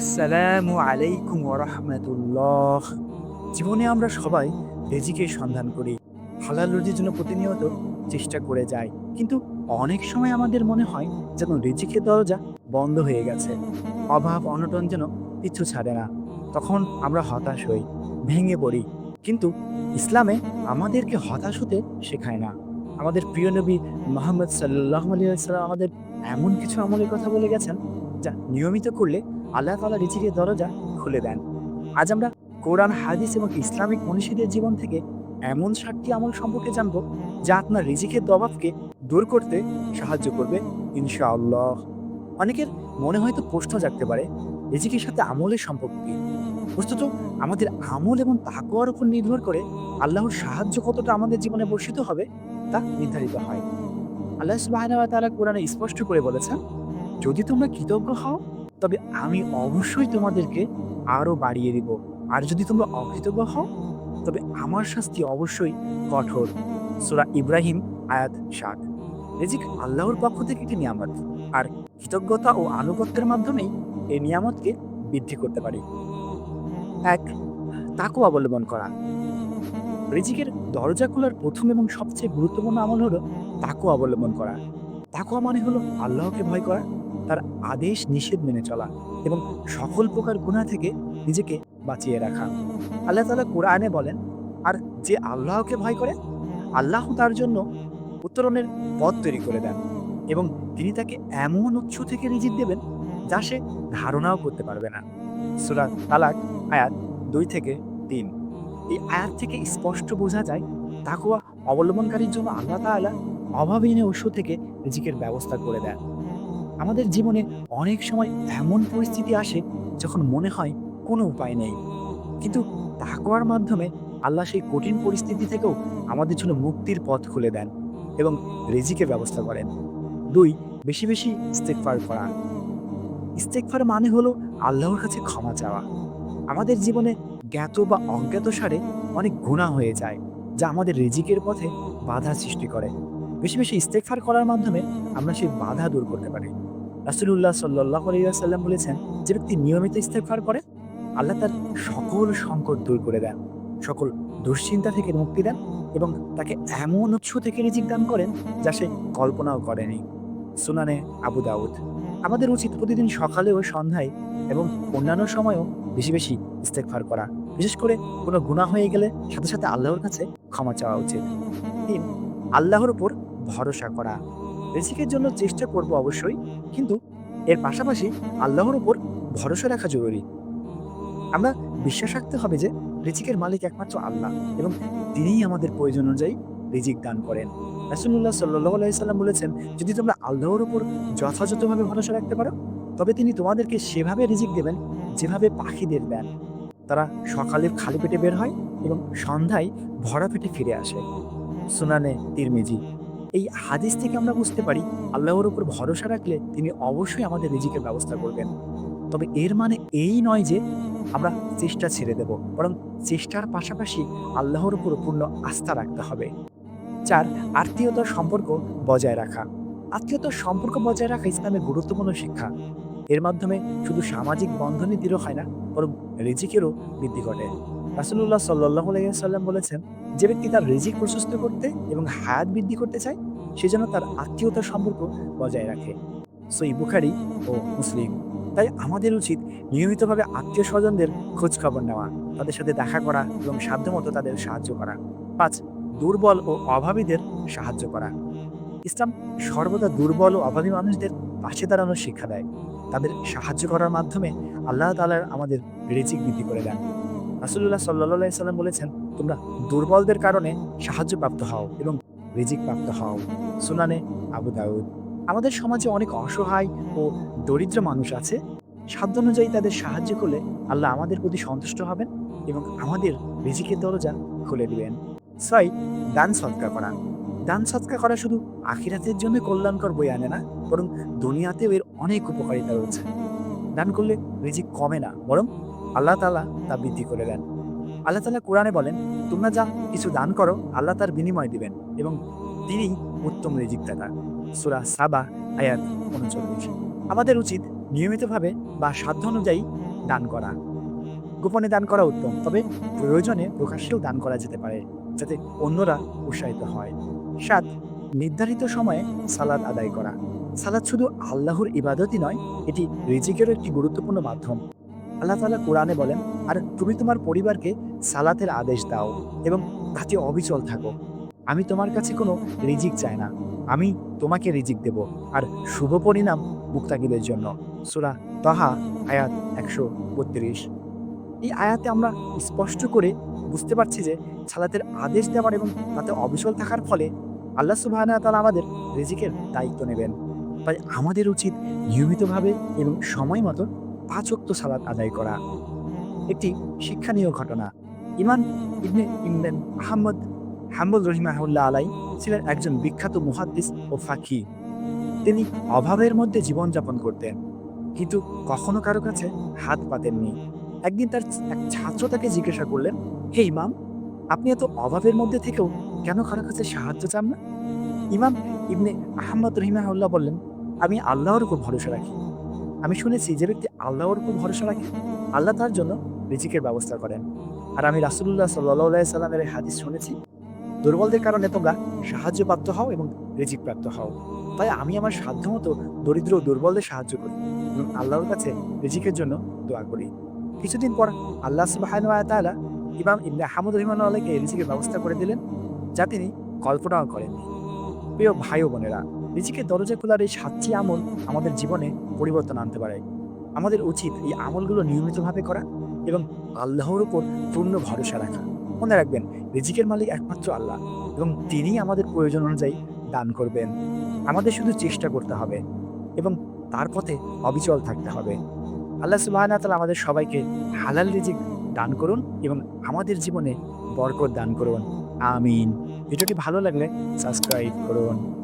আসসালামু আলাইকুম ওরহমতুল্লাহ জীবনে আমরা সবাই রেজিকের সন্ধান করি, হালাল রুজির জন্য প্রতিনিয়ত চেষ্টা করে যাই। কিন্তু অনেক সময় আমাদের মনে হয় যেন রেজিকের দরজা বন্ধ হয়ে গেছে। অভাব, অনটন যেন পিছু ছাড়ে না। তখন আমরা হতাশ হই, ভেঙে পড়ি। কিন্তু ইসলামে আমাদেরকে হতাশ হতে শেখায় না। আমাদের প্রিয় নবী মোহাম্মদ সাল্লাহ আলিয়াল্লাম আমাদের এমন কিছু আমলের কথা বলে গেছেন, যা নিয়মিত করলে আল্লাহ তালা রিজিকের দরজা খুলে দেন। আজ আমরা কোরআন, হাদিস এবং ইসলামিক মনীষীদের জীবন থেকে এমন সাতটি আমল সম্পর্কে জানব যা আপনার রিজিকের দবাবকে দূর করতে সাহায্য করবে, ইনশাআল্লাহ। অনেকের মনে হয়তো প্রশ্ন জাগতে পারে, রিজিকের সাথে আমলের সম্পর্ক কি? বস্তুত আমাদের আমল এবং তাকুয়ার উপর নির্ভর করে আল্লাহর সাহায্য কতটা আমাদের জীবনে বর্ষিত হবে তা নির্ধারিত হয়। আল্লাহ সুবাহ তারা কোরআনে স্পষ্ট করে বলেছেন, যদি তোমরা কৃতজ্ঞ হও তবে আমি অবশ্যই তোমাদেরকে আরও বাড়িয়ে দিব। আর যদি তোমরা অকৃতজ্ঞ হও, তবে আমার শাস্তি অবশ্যই কঠোর। সুরা ইব্রাহিম, আয়াত ষাট রেজিক আল্লাহর পক্ষ থেকে একটি নিয়ামত। আর কৃতজ্ঞতা ও আনুগত্যের মাধ্যমেই এই নিয়ামতকে বৃদ্ধি করতে পারি। এক তাকু অবলম্বন করা। রেজিকের দরজা খোলার প্রথম এবং সবচেয়ে গুরুত্বপূর্ণ আমল হলো তাকু অবলম্বন করা। তাকুয়া মানে হলো আল্লাহকে ভয় করা তার আদেশ নিষেধ মেনে চলা এবং সকল প্রকার গুণা থেকে নিজেকে বাঁচিয়ে রাখা। আল্লাহ তালা কোরআনে বলেন, আর যে আল্লাহকে ভয় করে, আল্লাহ তার জন্য উত্তরণের পথ তৈরি করে দেন এবং তিনি তাকে এমন উৎস থেকে রিজিক দেবেন যা সে ধারণাও করতে পারবে না। সুরাত তালাক আয়াত দুই থেকে তিন। এই আয়াত থেকে স্পষ্ট বোঝা যায় তাকুয়া অবলম্বনকারীর জন্য আল্লাহ তাআলা অভাবহীন উৎস থেকে রিজিকের ব্যবস্থা করে দেন। আমাদের জীবনে অনেক সময় এমন পরিস্থিতি আসে যখন মনে হয় কোনো উপায় নেই। কিন্তু তাকওয়ার মাধ্যমে আল্লাহ সেই কঠিন পরিস্থিতি থেকেও আমাদের জন্য মুক্তির পথ খুলে দেন এবং রিজিকের ব্যবস্থা করেন। দুই, বেশি বেশি ইস্তেকফার করা। ইস্তেকফার মানে হলো আল্লাহর কাছে ক্ষমা চাওয়া। আমাদের জীবনে জ্ঞাত বা অজ্ঞাত সারে অনেক গুণা হয়ে যায় যা আমাদের রিজিকের পথে বাধা সৃষ্টি করে। বেশি বেশি ইস্তেকফার করার মাধ্যমে আমরা সেই বাধা দূর করতে পারি। রাসুলুল্লাহ সাল্লাহ আলিয়াল্লাম বলেছেন, যে ব্যক্তি নিয়মিত ইস্তেকফার করে, আল্লাহ তার সকল সংকট দূর করে দেন, সকল দুশ্চিন্তা থেকে মুক্তি দেন এবং তাকে এমন উৎস থেকে রিজিক দান করেন যা সে কল্পনাও করেনি। সুনানে আবু দাউদ, আমাদের উচিত প্রতিদিন সকালে ও সন্ধ্যায় এবং অন্যান্য সময়ও বেশি বেশি ইস্তেকফার করা। বিশেষ করে কোনো গুণা হয়ে গেলে সাথে সাথে আল্লাহর কাছে ক্ষমা চাওয়া উচিত। তিন, আল্লাহর উপর ভরসা করা। রিজিকের জন্য চেষ্টা করব অবশ্যই, কিন্তু এর পাশাপাশি আল্লাহর উপর ভরসা রাখা জরুরি। আমরা বিশ্বাস রাখতে হবে যে রিজিকের মালিক একমাত্র আল্লাহ এবং তিনিই আমাদের প্রয়োজন অনুযায়ী রিজিক দান করেন। রাসুল্লাহ সাল্লাহ আলাইসাল্লাম বলেছেন, যদি তোমরা আল্লাহর উপর যথাযথভাবে ভরসা রাখতে পারো, তবে তিনি তোমাদেরকে সেভাবে রিজিক দেবেন যেভাবে পাখিদের দেন। তারা সকালে খালি পেটে বের হয় এবং সন্ধ্যায় ভরা পেটে ফিরে আসে। সুনানে তিরমিজি। এই হাদিস থেকে আমরা বুঝতে পারি আল্লাহর উপর ভরসা রাখলে তিনি অবশ্যই আমাদের রিজিকের ব্যবস্থা করবেন। তবে এর মানে এই নয় যে আমরা চেষ্টা ছেড়ে দেব, বরং চেষ্টার পাশাপাশি আল্লাহর উপর পূর্ণ আস্থা রাখতে হবে। চার, আত্মীয়তার সম্পর্ক বজায় রাখা। আত্মীয়তার সম্পর্ক বজায় রাখা ইসলামের গুরুত্বপূর্ণ শিক্ষা। এর মাধ্যমে শুধু সামাজিক বন্ধনই দৃঢ় হয় না, বরং রিজিকেরও বৃদ্ধি ঘটে। রাসুল্লাহ সাল্লাহ সাল্লাম বলেছেন, যে ব্যক্তি তার রিজিক প্রশস্ত করতে এবং হায়াত বৃদ্ধি করতে চায়, সে যেন তার আত্মীয়তার সম্পর্ক বজায় রাখে। সই বুখারি ও মুসলিম। তাই আমাদের উচিত নিয়মিতভাবে আত্মীয় স্বজনদের খোঁজ খবর নেওয়া, তাদের সাথে দেখা করা এবং সাধ্যমতো তাদের সাহায্য করা। পাঁচ, দুর্বল ও অভাবীদের সাহায্য করা। ইসলাম সর্বদা দুর্বল ও অভাবী মানুষদের পাশে দাঁড়ানোর শিক্ষা দেয়। তাদের সাহায্য করার মাধ্যমে আল্লাহ তালার আমাদের রিজিক বৃদ্ধি করে দেন। রাসুল্লাহ সাল্লাহ সাল্লাম বলেছেন, তোমরা দুর্বলদের কারণে সাহায্য প্রাপ্ত হও এবং রিজিক প্রাপ্ত হও। সুনানে আবু দাউদ, আমাদের সমাজে অনেক অসহায় ও দরিদ্র মানুষ আছে। সাধ্য অনুযায়ী তাদের সাহায্য করলে আল্লাহ আমাদের প্রতি সন্তুষ্ট হবেন এবং আমাদের রিজিকের দরজা খুলে দিবেন। ছয় দান সৎকা করা। দান সৎকা করা শুধু আখিরাতের জন্য কল্যাণকর বই আনে না, বরং দুনিয়াতেও এর অনেক উপকারিতা রয়েছে। দান করলে রিজিক কমে না, বরং আল্লাহ তালা তা বৃদ্ধি করে দেন। আল্লাহ তালা কোরআনে বলেন, তোমরা যা কিছু দান করো, আল্লাহ তার বিনিময় দিবেন এবং তিনি উত্তম রিজিক দাতা সুরা সাবা, আয়াত উনচল্লিশ। আমাদের উচিত নিয়মিতভাবে বা সাধ্য অনুযায়ী দান করা। গোপনে দান করা উত্তম, তবে প্রয়োজনে প্রকাশ্যেও দান করা যেতে পারে, যাতে অন্যরা উৎসাহিত হয়। সাত, নির্ধারিত সময়ে সালাদ আদায় করা। সালাদ শুধু আল্লাহর ইবাদতই নয়, এটি রিজিকেরও একটি গুরুত্বপূর্ণ মাধ্যম। আল্লাহ তাআলা কোরআনে বলেন, আর তুমি তোমার পরিবারকে সালাতের আদেশ দাও এবং তাতে অবিচল থাকো। আমি তোমার কাছে কোনো রিজিক চাই না। আমি তোমাকে রিজিক দেব। আর শুভ পরিণাম মুক্তাকিদের জন্য। সুরা তাহা, আয়াত একশো বত্রিশ। এই আয়াতে আমরা স্পষ্ট করে বুঝতে পারছি যে সালাতের আদেশ দেওয়ার এবং তাতে অবিচল থাকার ফলে আল্লাহ সুবাহ তালা আমাদের রিজিকের দায়িত্ব নেবেন। তাই আমাদের উচিত নিয়মিতভাবে এবং সময় মতো পাঁচ ওয়াক্ত সালাত আদায় করা। একটি শিক্ষণীয় ঘটনা। ইমান ইবনে ইমরান আহমদ হাম্বুল রহিমাহুল্লাহ আলাই ছিলেন একজন বিখ্যাত মুহাদ্দিস ও ফাঁকি। তিনি অভাবের মধ্যে জীবনযাপন করতেন, কিন্তু কখনো কারও কাছে হাত পাতেননি। একদিন তার এক ছাত্র তাকে জিজ্ঞাসা করলেন, হে ইমাম, আপনি এত অভাবের মধ্যে থেকেও কেন কারও কাছে সাহায্য চান না? ইমাম ইবনে আহমদ রহিমাহুল্লাহ বললেন, আমি আল্লাহর উপর ভরসা রাখি। আমি শুনেছি যে ব্যক্তি আল্লাহর উপর ভরসা রাখে, আল্লাহ তার জন্য রিজিকের ব্যবস্থা করেন। আর আমি রাসুল্লাহ সাল্লাহ সাল্লামের হাদিস শুনেছি, দুর্বলদের কারণে তোমরা সাহায্য প্রাপ্ত হও এবং রিজিক প্রাপ্ত হও। তাই আমি আমার সাধ্যমতো দরিদ্র ও দুর্বলদের সাহায্য করি এবং আল্লাহর কাছে রিজিকের জন্য দোয়া করি। কিছুদিন পর আল্লাহ সুবাহ তাআলা ইমাম ইবনে আহমদ রহিমান আলাইকে রিজিকের ব্যবস্থা করে দিলেন, যা তিনি কল্পনাও করেননি। প্রিয় ভাই বোনেরা রিজিকের দরজা খোলার এই সাতটি আমল আমাদের জীবনে পরিবর্তন আনতে পারে। আমাদের উচিত এই আমলগুলো নিয়মিতভাবে করা এবং আল্লাহর উপর পূর্ণ ভরসা রাখা। মনে রাখবেন, রিজিকের মালিক একমাত্র আল্লাহ এবং তিনিই আমাদের প্রয়োজন অনুযায়ী দান করবেন। আমাদের শুধু চেষ্টা করতে হবে এবং তার পথে অবিচল থাকতে হবে। আল্লাহ সুবাহ আমাদের সবাইকে হালাল রিজিক দান করুন এবং আমাদের জীবনে বরকত দান করুন। আমিন। ভিডিওটি ভালো লাগলে সাবস্ক্রাইব করুন।